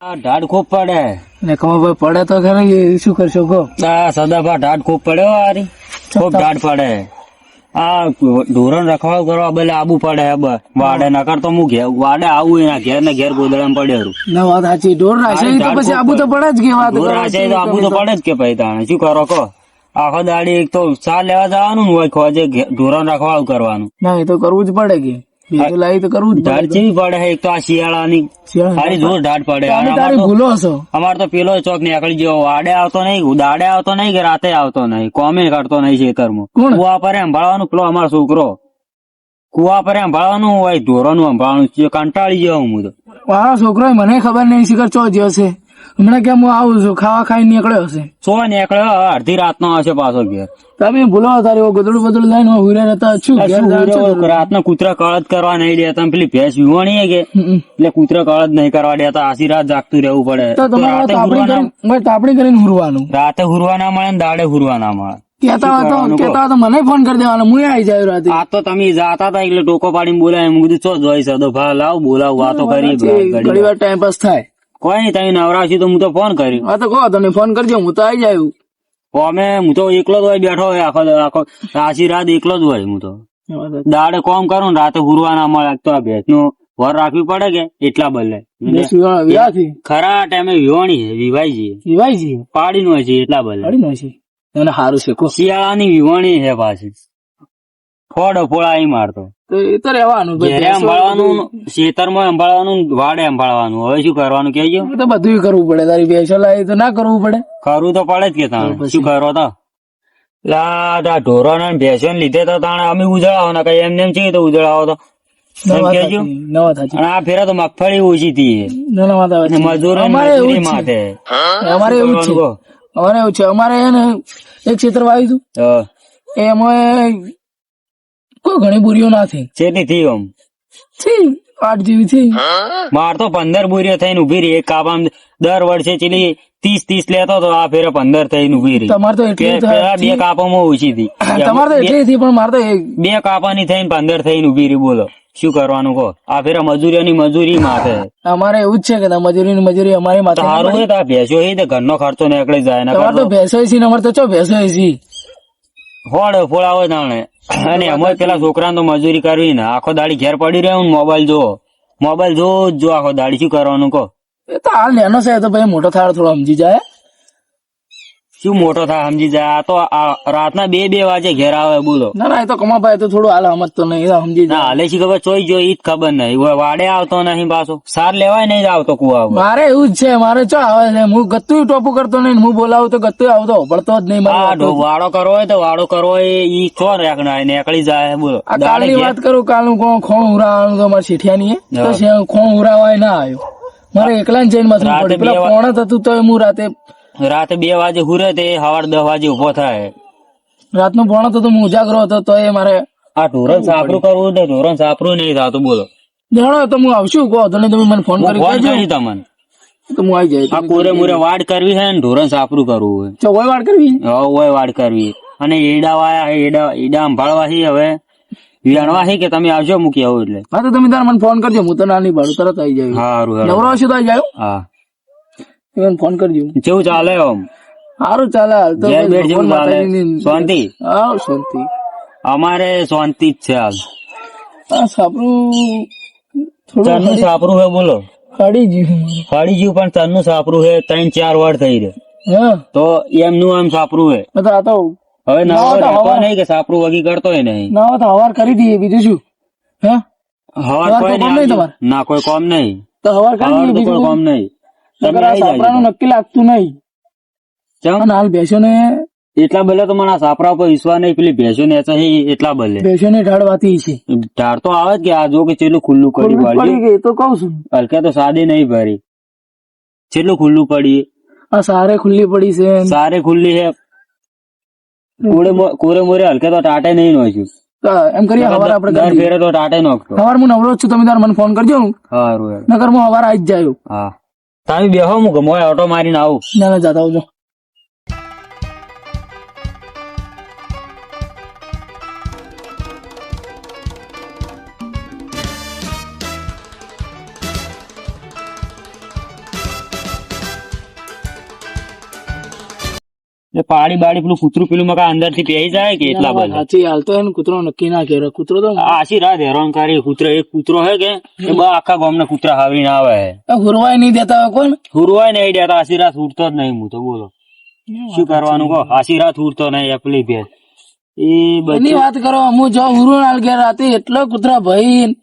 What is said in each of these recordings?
ઢાઢ ખૂબ પડે. ને કમાભાઈ પડે તો ખરે શું કરશો કહો? આ સદાભા ઢાઢ ખૂબ પડ્યો હારી ખૂબ ઢાઢ પડે. આ ધોરણ રખવાવ કરવા બલે આબુ પડે હે વાડે નકર તો હું ઘેર વાડે આવું એના ઘેર ને ઘેર ગોદડામાં પડ્યો ના વાત સાચી. ઢોર રાખે તો પછી આબુ તો પડે. જ કે વાત ઢોર રાખે તો આબુ તો પડે જ કે ભાઈ તાણે. શું કરો કહો? આખો દાડી એક તો ચા લેવા જવાનું હોય ખોજે ધોરણ રખવાવ કરવાનું. ના એ તો કરવું જ પડે કે. લાવી તો કરવું જ ઢાઢ પડે હે એક તો આ શિયાળાની. સારી જોર ઢાઢ પડે. તારી ભૂલો છો અમાર તો પેલો ચોક નીકળી ગયો. વાડે આવતો નહીં દાડે આવતો નહીં કે રાતે આવતો નહીં. કોમે કરતો નહીં ખેતરમાં? કુવા પર સંભાળવાનું પેલો અમારો છોકરો. કુવા પર સંભાળવાનું હોય ઢોરોનું સંભાળવાનું. કંટાળી ગયો હું તો. મારા છોકરો મને ખબર નહીં શિખર ચો જ્યો છે. હમણાં કેમ હું આવું છું? ખાવા ખાઈ નીકળ્યો હશે સો નીકળ્યો? અડધી રાતનો હશે પાછો ઘેર. તમે ભૂલો તારી ગોદડું બદડું લઈને હુરે રહેતા છું? રાતના કૂતરા કળદ કરવા નહીં દેતા પેલી ભેંસ વિવાણી કે. એટલે કૂતરા કળદ નહીં કરવા દેતા આશી રાત જાગતું રહેવું પડે. તો તમારે તાપણી કરીને હુરવાનું. રાતે હુરવા ના મળે. ને દાડે હુરવા ના મળે કેતા મને ફોન કરી દેવાનો હું આવી જાય રાતે. આ તો તમે જાતા હતા એટલે ટોકો પાડીને બોલાય. હું કીધું ચો જોઈ સદો ભા લાવ બોલાવ વાતો કરી ઘણી વાર. ટાઈમ પાસ થાય. કોઈ નહીં તમે નવરાશી તો હું તો ફોન કર્યો. હા તો કહો તમે ફોન કરજો હું તો આવી જાય અમે હું તો એકલો જ હોય બેઠો હોય આખો આખો રાશી રાત એકલો જ હોય હું તો. દાડે કોમ કરું ને રાતે હુરવા ના મળે તો આ ભેંસનું વર રાખવી પડે કે એટલા બદલે? ખરા ટાઈમે વિવાણી છે વિવાય વિવાહજી પાડી નું છે એટલા બદલે. પાડી નો છે? સારું છે શિયાળાની વિવાણી છે પાછી. ફોડો ફોડા અહીં મારતો. તો એ તો રહેવાનું. સંભાળવાનું ખેતરમાં સંભાળવાનું વાડે સંભાળવાનું હવે શું કરવાનું કેજો તો બધું કરવું પડે તારી ભેંસો લાવી તો ના કરવું પડે. કરવું તો પડે જ કે તાણે. શું કરો તો? લા ઢોરો ને ભેંસો ને લીધે તો તાણે અમે ઉજળાવો ને કઈ એમને એમ છે તો ઉજળાવો તો. અને આ ફેરા તો મગફળી ઓછી થાચી. મજૂરો માથે અમારે એવું છે. અમારે એવું છે. અમારે એક ક્ષેત્ર વાવ્યું હતું. એમાં કોઈ ઘણી બુરીઓ ના થઈ. ચેટલી થઈ આમ? થઈ. આઠ જેવી થઈ. માર તો પંદર બુરીઓ થઈને ઊભી રહી. એક કાપામાં દર વર્ષે ચીલી ત્રીસ ત્રીસ લેતો તો આ ફેરે પંદર થઈને ઊભી રહી. તમારે તો બે કાપામાં ઓછી થી તમારે તો એટલી થઈ પણ મારે તો બે કાપાની થઈને પંદર થઈને ઊભી રહી. બોલો શું કરવાનું કહો? આ ફેરે મજૂરીઓની મજૂરી માથે. અમારે એવું જ છે કે ના મજૂરી અમારી માથે સારું હોય તો આ ભેંસો એ ઘરનો ખર્ચો નીકળી જાય ને તો ભેંસો છે અમારે તો ચો ભેંસો છે ફોડ ફોડાવો તાણે અને એમાં પેલા છોકરા તો મજૂરી કરવી ને. આખો દાડી ઘેર પડી રહ્યો ને મોબાઈલ જો મોબાઈલ જો જ જો આખો દાડી શું કરવાનું કહો. એ તો હાલ નેનો છે તો ભાઈ મોટો થાળ થોડો સમજી જાય. શું મોટો થાય સમજી જાય આ તો રાતના બે બે વાગે ઘેર આવે બોલો ના ના એ તો કમા ભાઈ તો થોડું હાલ સમજતો નહીં સમજી ના હાલે છે ખબર? ચોઈ જો ઈ જ ખબર નહીં. વાડે આવતો નહીં પાછો. સાર લેવાય નહીં આવતો કુવા મારે એવું જ છે મારે ચો આવે છે? હું ગત્તુ ટોપું કરતો નહીં હું બોલાવું તો ગત્તુ આવતો પડતો જ નહીં મારે વાડો કરવો હોય તો વાડો કરવો હોય ઈ છો રેકના નીકળી જાય બોલો. આ કાલની વાત કરું કાલનું કોણ ખોણ ઉરાવાનું તો મારે શેઠિયાની. તો ખોણ ઉરાવાય ના આવ્યો. મારે એકલા જઈને માથું પડ્યું પેલા પોણા થતું તો હું રાતે રાતે બે વાગે હુરે તે સવાર દસ વાગે ઊભો થાય. રાતનું ભણો તો હું ઉજાગરો હતો તો એ મારે આ ઢોરણ સાપરું કરવું ને ઢોરણ સાપરું નહીં થતું બોલો. જાણો તો હું આવશું કહો. તો તમે મને ફોન કરી દેજો. તમને? તો હું આવી જાય. આ કોરે મુરે વાડ કરવી હે ને ઢોરણ સાપરું કરવું ચો વાત કરવી? હવે વાડ કરવી. અને એડા વાયા એડા એડા સંભાળવા હી હવે. વિયાણવા હી કે તમે આવજો મૂકી આવું એટલે. હા તો તમે તાર મને ફોન કરજો હું તો ના નહીં તરત આવી જાય હેડો. નવરો હશે તો આવી જાય હા. મને ફોન કરજો. જેવું ચાલે ઓમ સારું ચાલે હાલ તો ઘેર બેઠ જેવું ચાલે? માતાજીની- શાંતિ? હા શાંતિ. અમારે શાંતિ જ છે હાલ. આ સાપરું થોડું ચરનું સાપરું હે બોલો? કાઢી ગયું ફાડી ગયું પણ તનનું સાપરું હે ત્રણ ચાર વાર થઈ રહ્યો હા. તો એમનું એમ સાપરું હે. આ તો આ તો હવે નવો ના, તો રહેતો હવા- નહીં કે સાપરું વગી કરતો નહીં. ના હોય તો હવાર કરી દઈએ બીજું શું? હે? હવાર હવાર કોઈ કોઈ કામ નહીં નહીં તમારે? ના કોઈ કોમ નહીં. તો હવાર કરી હવાર દઈએ તો કોઈ બીજું કામ નહીં. સાપરાનું નક્કી લાગતું નહીં. અને હાલ ભેંસો ને એટલા બલે તો મને આ સાપરા ઉપર ઈસવા નહીં પેલી ભેંસો ને એટલા બલે ભેંસો ને ઢાળવાતી છે ઢાળ તો આવે કે આ જો કે ચેલું ખુલ્લું કરી ગઈ તો કઉ છું. હલકે તો સાદી નહીં ભરી. ચેટલું ખુલ્લું પડી? આ સારે ખુલ્લી પડી છે સારે ખુલ્લી છે કોરે કોરે મોરે હલકે તો ટાટે નહીં નોખ્યું. એમ કરીએ હવાર આપણે દર ફેરે તો ટાટે નોખતો હવાર હું નવરો છું તમે તાર મને ફોન કરજો. હું. નકર હું હવાર આવી જ જાય હા. તમે બેહો હું ગમો ઓટો મારીને આવું. ના ના જાતા આવજો. પાડી બાડી પેલું કૂતરું પેલું મકા અંદરથી પહેરી જાય કે એટલા બધા? સાચી હાલતો એને કૂતરો નક્કી ના કેરો. કૂતરો તો આશી રાત હેરાન કરી. કૂતરો એક કૂતરો હે કે એ બા આખા ગામના કૂતરા હાવી ના આવે હુરવાય નહીં દેતા કોણ હુરવાય નહીં દેતા. આશી રાત ઉડતો જ નહીં હું તો બોલો. શું કરવાનું કહો? આશી રાત ઉડતો નહીં એપલી એ એની બધી. વાત કરો હું જો હુરુનાલ ઘેર રાતે એટલો કૂતરા ભાઈ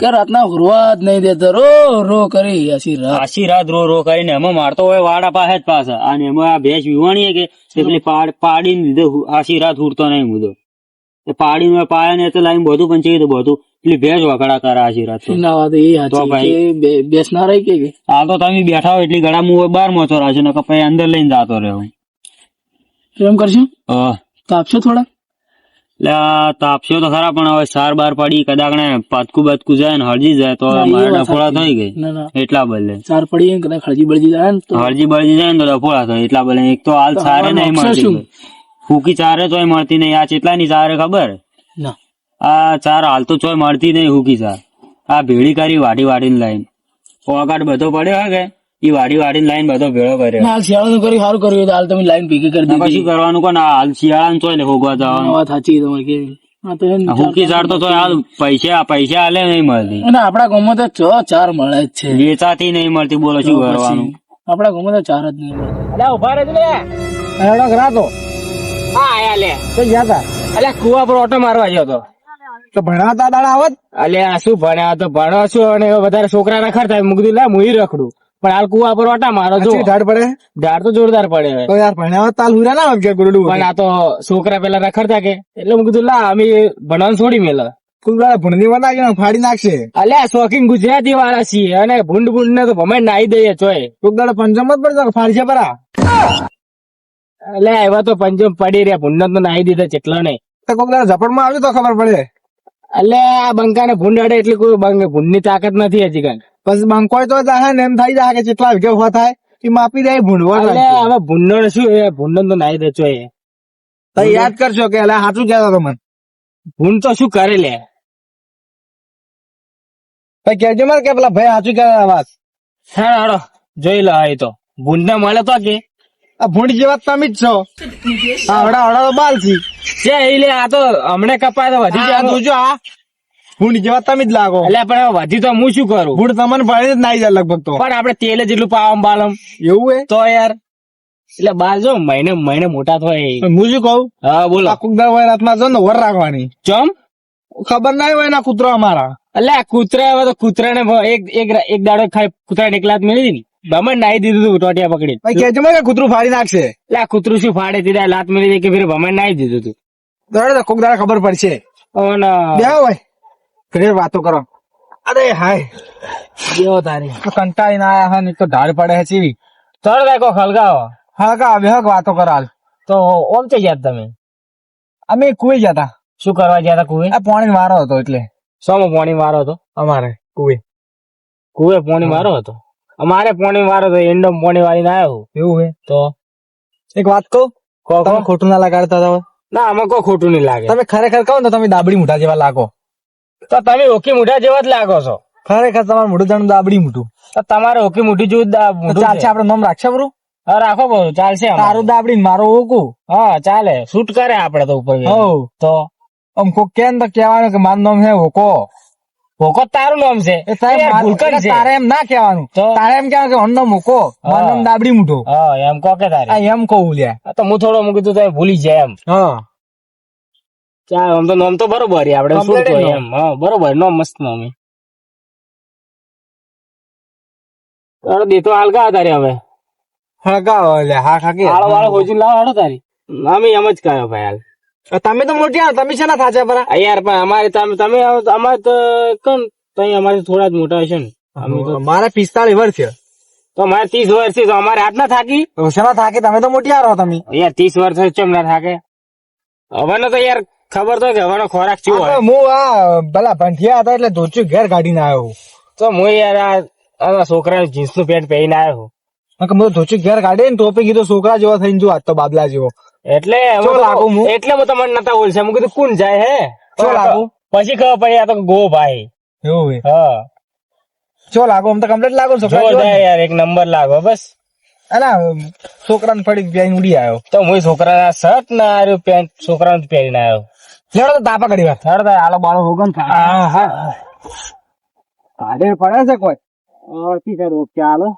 કે રાતના હુરવા જ નહીં દેતો. રો રો કરી રાત આશી રાત રો રો કરીને એમાં મારતો હોય વાડા પાસે જ પાછા. અને એમાં આ ભેંસ વિવાણીએ કે એટલે પાડીને લીધે આશી રાત ઉડતો નહીં મુદો એ પાડીને પાયા ને તો લાઈન બધું પણ છે બધું. એટલે ભેંસ વખડા કરે આશી રાત ના વાત એ તો ભાઈ. બેસના રહી કે? આ તો તમે બેઠા હોય એટલી ગળા હું બાર મોચો રાખ્યો ને પછી અંદર લઈને જતો રહ્યો એમ કરશું? હા. તો થોડા? એટલે આ તાપસ્યો તો ખરા પણ હવે સાર બાર પડી કદાચ ને પાતકું બાતકું જાય ને હળજી જાય તો મારા ડફોળા થઈ ગઈ. એટલા બદલે. સાર પડી કદાચ હળજી બળજી જાય ને હળજી બળજી જાય ને તો ડફોળા થાય એટલા બદલે. એક તો હાલ સારે નહીં મળતી ફૂકી ચારે તોય મળતી નહીં. આ ચેટલાની ચારે ખબર? આ ચાર હાલ તો ચોય મળતી નહીં ફૂકી ચાર. આ ભેળી કરી વાટી વાટીને લઈને. પોગાટ બધો પડ્યો હે કે? ઈ વાડી વાટીને લાઈન બધો ભેળો કર્યો. હાલ શિયાળાનું કરી સારું કર્યું. હાલ તમે લાઈન ભેગી કરી દીધી. પછી કરવાનું કોણ? હાલ શિયાળાનું ચોય ને ભોગવા જવાનું. વાત સાચી તમારે કે. હુકી ચાર તો હાલ પૈસા પૈસા હાલે નહીં મળતી. અને આપડા ગામમાં તો છ ચાર મળે જ છે. વેચાતી નહીં મળતી બોલો શું કરવાનું? આપડા ગામમાં તો ચાર જ નહીં મળે. અલ્યા ઊભા રહેજો લે. હેડો કરાતો હા આયા લે. તો ગયા તા? અલ્યા કુવા પર ઓટો મારવા ગયો તો. તો ભણાવતા દાડા આવત અલ્યા શું ભણ્યા? તો ભણો છું અને વધારે છોકરા ના ખર્ચા મુક દીધું લે હું રખડું. પણ હાલ કુવા પર ઓટા મારો જો. ઢાળ પડે? ઢાળ તો જોરદાર પડે તો યાર ભણાવત તાલ હુરા ના કે ગુરડું પણ આ તો છોકરા પેલા રખડતા કે. એટલે હું કીધું લા અમે ભણવાનું છોડી મેલ. કુલડા ભણની વના ફાડી નાખશે. અલ્યા શોખીન ગુજરાતી વાળા છીએ અને ભૂંડ ભૂંડ ને તો ભમે નાઈ દઈએ ચોય. કુલડા પંચમ જ પડશે ફાડશે પરા. એટલે એવા તો પંચમ પડી રહ્યા ભૂંડ તો નાઈ દીધા જેટલો નહીં. તો કુલડા ઝપડમાં આવજો તો ખબર પડે. અલ્યા આ બંકા ને ભૂંડ અડે એટલે કોઈ બંગ- ભૂંડની તાકાત નથી હજી કાંઈ. પછી બંકોય તો જાહે ને એમ થઈ જાય કે કેટલા વિઘે ઊભા થાય એ માપી દે ભૂંડવા અલ્યા હવે ભૂંડણ શું એ ભૂંડણ તો નાઈ દે એ. તો યાદ કરશો કે એટલે સાચું કહેતો તમે ભૂંડ તો શું કરે લે? ભાઈ કેજો મારે કે પેલા ભાઈ સાચું કહેતા વાત. હાડો હાડો જોઈ લો એ તો. ભૂંડ ને મળે તો કે? આ ભૂંડ જેવા તમે જ છો. આવડા આવડા તો બાલ છે એ લે આ તો હમણે કપાય તો વધી જાય જોજો આ. ભૂંડ જેવા તમે જ લાગો. એટલે પણ વધી તો હું શું કરું? ભૂંડ તમને ભણી જ નાઈ જાય લગભગ તો. પણ આપડે તેલ જેટલું પાવમ બાલમ. એવું હે? તો યાર એટલે બાર જો મહિને મહિને મોટા થાય હું. શું કહું? હા બોલો. કુકદાર હોય રાતમાં જો ને વર રાખવાની. ચમ? ખબર ના હોય ના કૂતરો અમારા. એટલે કૂતરા હવે તો કૂતરા ને એક એક એક દાડો ખાઈ કૂતરા ને એક લાત મેળવી દીધી ગમે નાઈ દીધું તું ટોટિયા પકડી કેજો કે કૂતરું ફાડી નાખશે. એટલે આ કૂતરું શું ફાડે? દીધા લાત મેળવી દે કે ફિર ભમે નાઈ દીધું તું. દોડે તો કુકદાર ખબર પડશે. બે ભાઈ. ઘરે વાતો કરો. અરે હાય. કેવો તારી? કંટાળી ના આયા હે તો ઢાળ પડે હે ચીવી. તળ રાખો ખલગાવો હલકા કા હવે હક વાતો કરો હાલ. તો ઓમ છે યાદ તમે? અમે કુએ ગયા હતા શું કરવા ગયા હતા કુએ આ પાણી મારો હતો એટલે. સોમાં પોણી મારો હતો? અમારે કુએ કુએ પોણી મારો હતો? અમારે પોણી મારો હતો એન્ડો પોણી વાળીને આવ્યો એવું હે? તો? એક વાત કહું? કો કો. તમે ખોટું ના લગાડતા હતા ના અમે કોઈ ખોટું નહીં લાગે. તમે ખરેખર કહો ને તો તમે દાબડી મૂઠા જેવા લાગો. તો તમે ઓકી મુઠા જેવા જ લાગો છો. ખરેખર તમારું મોઢું જાણું દાબડી મુઠું તો તમારે ઓકી મુઠી જેવું મોઢું ચાલશે આપડે નામ રાખશે બરું હા રાખો બહુ ચાલશે. તારું દાબડી ને મારું ઓકું? હા ચાલે. શૂટ કરે આપડે તો ઉપર હો તો આમ કોક કેમ તો કહેવાનું કે મારું નામ છે ઓકો. ઓકો તારું નામ છે. તારે એમ ના કહેવાનું. તો? તારે એમ કહેવાનું કે અન્નો મૂકો મારું નામ દાબડી મૂઠો હા એમ કહો કે તારે એમ કહું લ્યા. તો હું થોડો મૂકી તો ભૂલી જાય એમ. હા. ચાલ આમ તો નામ તો બરોબર છે આપડે શું તો એમ. હા બરોબર નો મસ્ત નામ છે. તારો દેતો હાલકા તારે હવે? હા ઓલે હા ખાકી હાળો વાળો હોજી લાવ હાડો તારી. અમે એમ જ કાયો ભાઈ હાલ. તમે તો મોટી આવો તમે છે ના થાચા પરા? યાર પણ અમારે તમે તમે તો અમારે તો કોણ? તઈ અમારે થોડા જ મોટા હશે ને. અમે તો મારા પિસ્તાળીસ વર્ષ છે. તો અમારે ત્રીસ વર્ષ છે તો અમારે હાથ ના થાકી? તો શેના થાકે? તમે તો મોટી આવો તમે. યાર ત્રીસ વર્ષ ચેમ ના થાકે. હવેનો તો યાર ખબર તો કે હવેનો ખોરાક ચેવો હોય. હું આ પેલા ભંઠિયા હતા એટલે ધોચું ઘેર કાઢીને આવ્યો તો હું યાર આ છોકરા જીન્સનું પેન્ટ પહેરીને આવ્યો હું. ધોચું ઘેર કાઢી ને ટોપી કીધું છોકરા જેવો થઈને જો આજ તો બાબલા જેવો. એટલે હવે લાગુ હું? એટલે હું તમને નતા બોલશે હું કીધું કોણ જાય હે? લાગુ? પછી ખબર પડી આ તો ગો ભાઈ. એવું હા. ચો લાગો? આમ તો કમ્પ્લીટ લાગો છોકરા જો યાર એક નંબર લાગો બસ. અલા છોકરાને પડી બેન ઉડી આવ્યો. તો હું છોકરા શર્ટ ના આર્યો પેન્ટ છોકરાને પહેરીને આવ્યો. લેડો તાપા કરી વાત હેડ આલો બાળો હોગન હા હા કાઢે પડે છે કોઈ? ઓળખી છે રોગ ચાલો?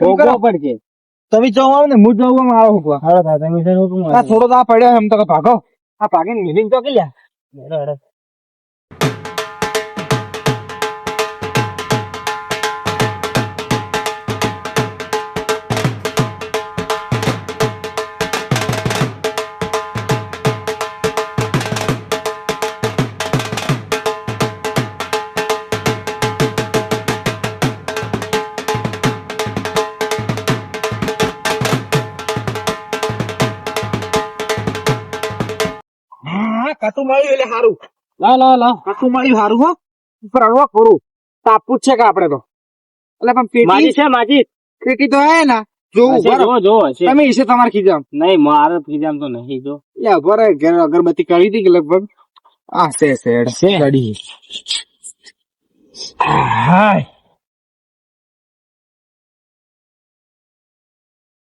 ભોગવો પડશે. તમે જવાનું ને હું જવું આવો હુકવા હાલો તા તમે છે આ થોડો તો પડ્યો એમ તો ભાગો. આ પાકીને મિલિંગ તો કે મળ્યું એટલે સારું લા લા લા. કાતું મળ્યું સારું હો. હળવા કરું તાપવું છે કે આપણે તો. એટલે પણ પેટી છે માજી. પેટી તો હે ને. જોવું જો જો તમે ઈશે તમારે ખીજામ. નહીં મારે ખીજામ તો નહીં જો. લે બરે ઘેર અગરબત્તી કરી હતી કે લગભગ? આ છે શેડ છે. ચડી હાય.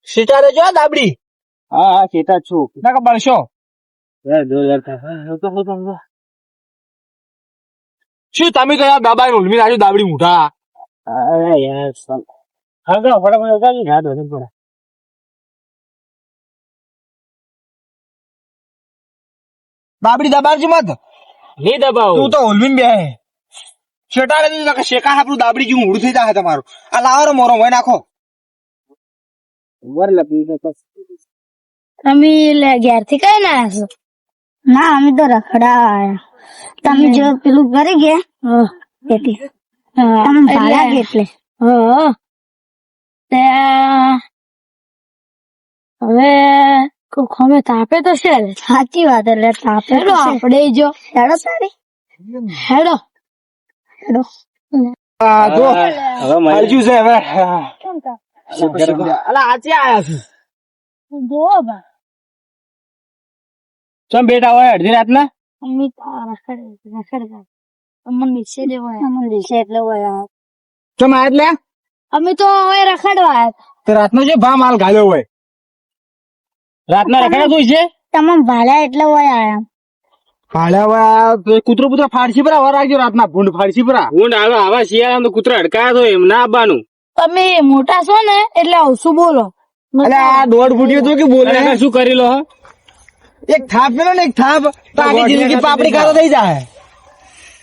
સિતારે જો દાબડી. હા હા ચેતા છું. ના કે બળશો. શું તમે કયા દાબા ઉલમી નાખ્યું દાબડી મૂઠા અરે યાર ફટાફટ વધે પડે. દાબડી દબાડજી મત. લે દબાવ. તું તો ઉલમીન બે શેટારે રે કે શેકા આપણું દાબડી જેવું ઊંડું થઈ જાય તમારું. આ લાવો મોરો મોય નાખો. વર લપી તો. તમે લે ઘેરથી કઈ ના ના અમે તો રખડા તમે જો પેલું કરી ગયા? એટલે. તમે ભાડા ગયા એટલે. હવે કોક અમે તાપે તો છે સાચી વાત એટલે તાપે તો આપણે જો. હેડો સારી. હેડો. હેડો. આ જો. હવે મને- છે હવે. અલા, આજે આયા છે. જો બા. ચમ બેટા હોય અડધી રાત ના તો મમ્મી છે મમ્મી નીચે લેવા અમને નીચે એટલે હોય ચમ આ એટલે? અમે તો હવે રખડવા. તો રાતનો જે ભા માલ ગાલ્યો હોય. રાતના રખડ્યા કોઈ છે? તમામ ભાડા એટલે હોય આયા હોય કૂતરો પુત્ર ફાડશી પરા? વર રાખજો રાતના ભૂંડ ફાડશી પરા? ભૂંડ આવે આવા શિયાળા તો કૂતરા અડકાયા તો એમ ના આવવાનું તમે મોટા છો ને એટલે આવશું બોલો. એટલે આ દોઢ ફૂટ્યો તો કે બોલે? શું કરી લો હો? એક થાપ મેલો ને એક થાપ તો આખી જિંદગી પાપડી ખાતો થઈ જાય.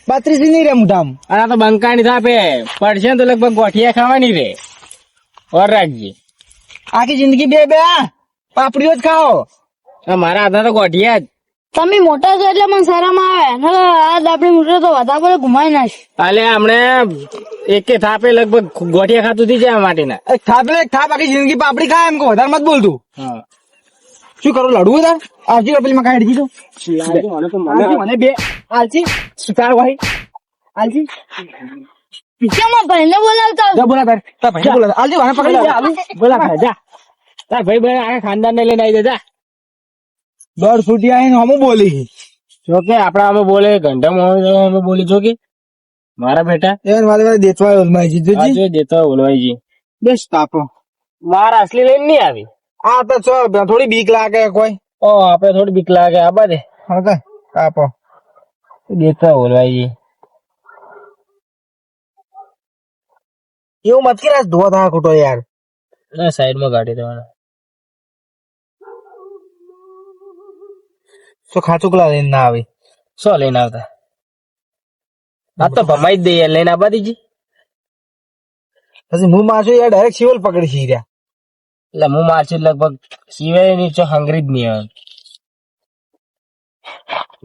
બત્રીસ નહીં રે મુઠામ. અને આ તો બંકાની થાપે. પડશે ને તો લગભગ ગોઠિયા ખાવાની રે. ઓર રાખજે. આખી જિંદગી બે બે પાપડીઓ જ ખાઓ. મારા હાથ તો ગોઠિયા જ. તમે મોટા છો એટલે મને શરમ આવે. ને આ આપડે મોટા તો વધારે પડે ઘુમાઈ નાખ અલે હમણે એક થાપે લગભગ ગોઠિયા ખાતું થઈ જાય માટીના. થાપે થાપ લે થાપ આખી જિંદગી પાપડી ખાય એમ કહો. વધારે મત બોલતું. હા. શું કરો લડવું તાર આવજી કપિલમાં કાઢી દીધું મને બે? આલસી સુતાર ભાઈ. આલસી. કેમ ભાઈને બોલાવતા જા બોલા તાર તાર ભાઈ બોલા આલજી મને પકડી જા આલુ. બોલા ભાઈ જા. તાર ભાઈ ભાઈ આખા ખાનદાન ને લઈને આવી જા. દોઢ ફૂટી આવીને હમું બોલી. જો કે આપડા અમે બોલે ઘંટા અમે બોલી જો કે. મારા બેટા? એ વાલે વાલે દેતવા ઓલમાઈ જીધું આ જો દેતો બેસ તાપો. મારા અસલી લઈને નહીં આવી. આ તો છો થોડી બીક લાગે કોઈ. ઓ આપડે થોડી બીક લાગે આ બધે હવે તાપો દેતા બોલવાઈજી એવું મત કે ધોવા થા ખોટો યાર. સાઈડમાં ગાડી દેવાના. તો ખાચુકલા લઈને ના આવી? શું લઈને આવતા. આ તો ભમાઈ જ દે યાર લઈને આવવા જી પછી હું માછું યાર ડાયરેક્ટ શિવલ પકડી રહ્યા એટલે હું મારશું લગભગ સિવાયની હંગરી જ નહીં આવે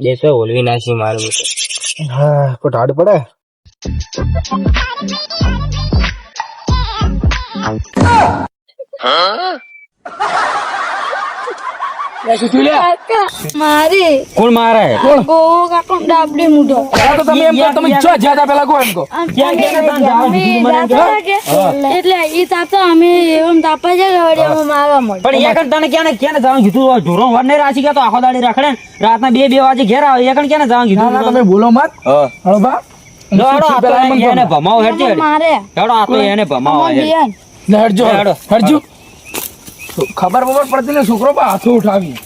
દેતો ઓલવી નાસી મારું. હા કોઈ ઢાડ પડે? મારી. કોણ મારે? ગો કાકો ડાબડી મૂઢો. તો તમે એમ તમે જો જ્યાદા પેલા કહો એમ કહો. એટલે ઈ તાપતો અમે એમ તાપા છે કે અમે મારવા મળે પણ એ તને ક્યાં ક્યાં જવાનું કીધું? ઢોરો વાર નહીં રાશી ગયા તો આખો દાડી રખડે ને. રાતના બે બે વાગે ઘેર આવે એક ક્યાં જવાનું ના કીધું તમે બોલો મત. હળો બા. એને ભમાવો હેડજો હેડો. આ તો એને ભમાવો અમાર હેડ. દિયાન. લે, હટજો હેડો. હટજો ખબર બબર પડતી ને છોકરો પર હાથો ઉઠાવી.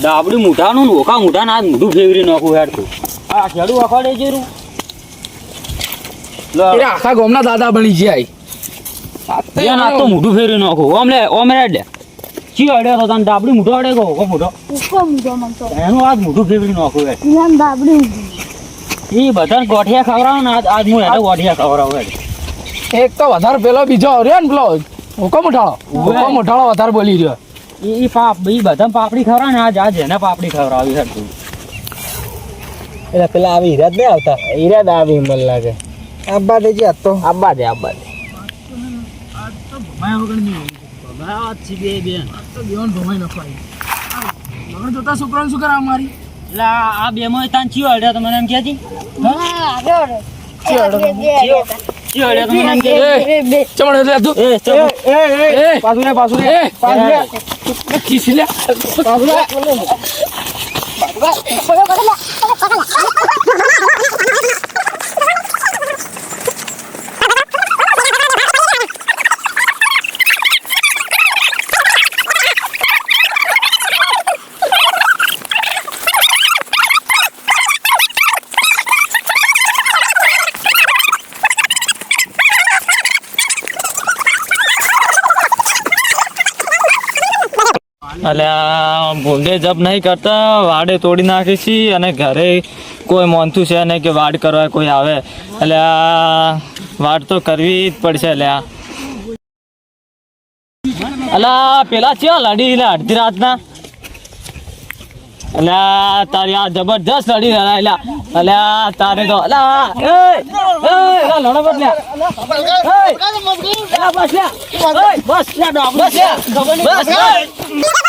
ડાબડી મૂઠાનું ઓકા મુઠા ના મોઢું ફેવરી નાખું હેડ તું આ ખેડું અખાડે જેરું આખા ગામના દાદા બની જાય. આ તો મોઢું ફેરવી નાખું. ઓમ લે ઓમ ચી અડ્યો તો તને ડાબડી મોઢો અડે ગો ઓ મોઢો. ઉપર મૂકો મન તો. એનું આજ મોઢું ફેરવી નાખું હેડ નામ બાબડી એ બધાને ગોઠિયા ખવડાવો ને આજ આજ હું એને ગોઠિયા ખવડાવું એક તો વધારે પેલો બીજો રહ્યો ને પેલો. હુકમ ઉઠાળો હુકમ ઉઠાળો વધારે બોલી રહ્યો. એ પાપ ઈ બધા પાપડી ખવડાવે ને આજ આજ એને પાપડી ખવરાવી હેડ તું. એટલે પેલા આવી હીરા જ નહીં આવતા? હીરા જ આવી મને લાગે. આબા દેજી આ તો આબા દે આબા દે લગન જોતા છોકરાને શું કરાવ મારી એટલે આ બે માં તાન ચિયો હડ્યા તો મને એમ કહેતી. ચિયો અડ્યો તો. મને એમ કહેતી ચમડે એ ચલ એ પાછું રે પાછું રે એ પાછું રે ખીસી લે અલ્યા ભૂંડે જપ નહીં કરતા વાડે તોડી નાખી છીએ અને ઘરે કોઈ મોનતું છે નહીં કે વાડ કરવા કોઈ આવે. અલ્યા વાડ તો કરવી જ પડશે અલ્યા અલા પેલા છે લડી એટલે અડધી રાતના. અલ્યા તારી આ જબરજસ્ત લડી લડાયેલા અલ્યા તારે તો અલા લડો બસ લ્યા. બસ લ્યા. બસ લ્યા. બસ લ્યા. બસ એ.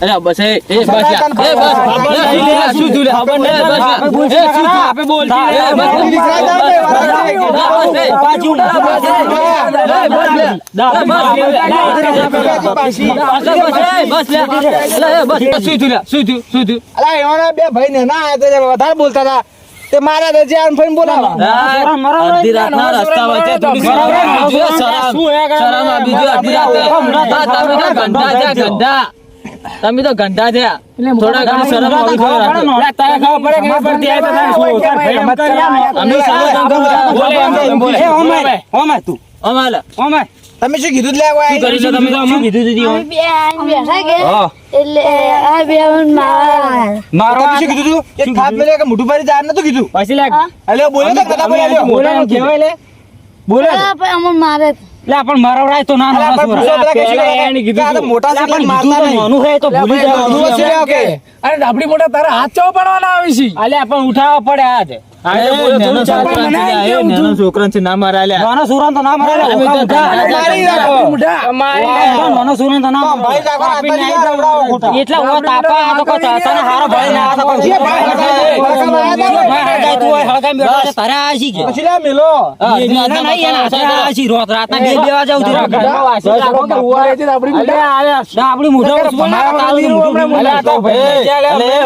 અરે બસ એ બસ એ બસ શું ખબર નહીં, બસ? આપે પાછી ઉડા, બસ, બે ભાઈ ને ના વધારે બોલતા હતા તે મારા રજા ફોન ફઈને બોલાવા અડધી રાતના રસ્તા વચ્ચે થોડી શરમ શરમ. શરમ આવી જોઈએ અડધી રાતે. તમે તો ગંધા થયા, ગંધા. તમે તો ગંધા થયા. થોડા ઘણી શરમ આવી ખબર અમે શરમ તો બોલે એ ઓમાય ઓમાય તું. અમારે ઓમાય તમે શું કીધું જ લે શું કરી છે તમે શું કીધું દીધી ઓમ? બે બેઠા કે હા. એટલે આ બેન માર મારો શું કીધું તું? એક થાપ મેલે કે મુઠું ભરી જાય નતું કીધું? પછી લે. અલે બોલે તો કદા બોલ્યો બોલે કેવાય લે. બોલે. પણ અમને મારે લે પણ મારો રાય તો ના ના પણ પૂછો પેલા કે શું કરે? કે આ તો મોટા છે એટલે મારતા નહીં. હે તો ભૂલી જાવ મનુ હશે અરે ડાબડી મોટા તારા હાથ ચો પડવાના આવી છે. અલ્યા પણ ઉઠાવવા પડે નાનો છોકરા છે, ના મારા નાનો સુરન તો મરે. નાનો સુરન તો. એટલે તાપા આ તો તને હારો ભાઈ તો રોત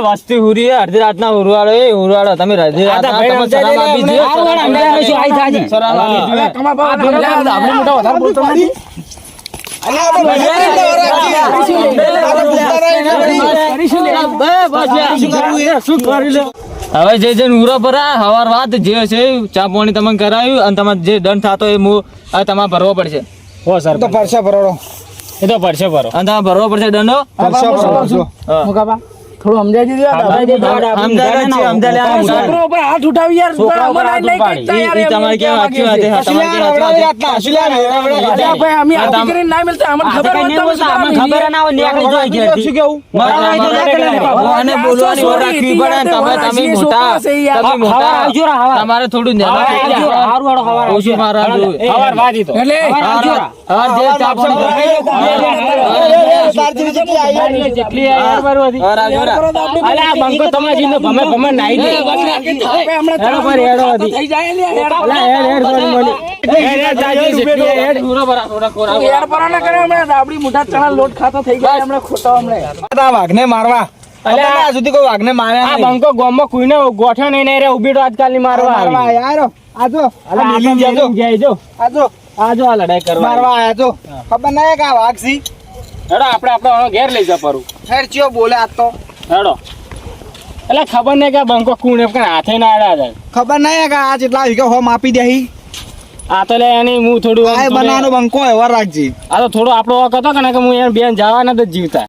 વસ્તી હુરી અડધી રાત ના હુરવાડો એ હુરવાડો તમે અડધી રાતના હવે જે જે ઉરો પર હવાર વાત જે છે એ ચા પાણી તમે કરાવ્યું અને તમારે જે દંડ થતો એ મુ તમારે ભરવો પડશે. હો સર. તો પરસા ભરવાનો. એ તો પડશે ભરો. અને તમારે ભરવો પડશે દંડો? પરસા. થોડું દીધું. છોકરો ઉપર હાથ ઉઠાવી યાર એમને તમારી કેવા કેવા વાત છે. છે. તમારી કેવા સાચી વાત છે. અલ્યા ભાઈ અમે આ કરીને ના મળતા અમને ખબર તો હોય કઈ તો નહીં બોલતા, અમે અમને ખબર ના હોય, નીકળી જાય ઘેરથી. શું કેવું મારા વાંધો ના કરે ને બાપુ. ભગવાને બોલવાની વાર રાખવી પડે તમે તમે મોટા તમે મોટા આવજો રા, હવાર. તમારે થોડું ધ્યાન આવજો હારું હારું હવાર ઓછું મારા જોવું. વાજી તો એટલે આવજો હવાર જે ચા પાણી જેટલી આવી બરોબર હવાર આવજો રા. અલે બંકો તમારા જીનો ભમે ભમે નાઈ દે. હેડો પર હેડો હતી. થઈ જાય ને યાર હેડ હેડ પર મોલી. હેડ હેડ જાજી જેટલી આ હેડ. યાર પર ના કરે હમણાં રાબડી મોટા ચણા લોટ ખાતા થઈ ગયા હમણાં ખોટા હમણાં. વાઘને મારવા. અલે આ- આ સુધી કોઈ વાઘને માર્યા આ નહીં. બંકો ગોમમાં કોઈને ગોઠ્યો નહીં ને રે ઊભી તો આજકાલની મારવા. આજો અલે આ આ જાજો. મિલિંદ આજો આ લડાઈ કરવા મારવા આયા જો. ખબર ના કે આ વાઘ સી હેડો આપણે આપણો ઘેર લઈ જા પરું ફેર ચિયો બોલે આ તો. હેડો. એટલે ખબર નહીં કે બંકો કુણે પણ હાથે ના આડા જાય ખબર નહીં કે આ જેટલા વીઘા હો માપી દે આ તો લે એની હું થોડું આ બનાવવાનો બંકો એવા રાખજે. આ તો થોડો આપણો વખત હતો કે કે હું એને બેન જવા નથી જીવતા.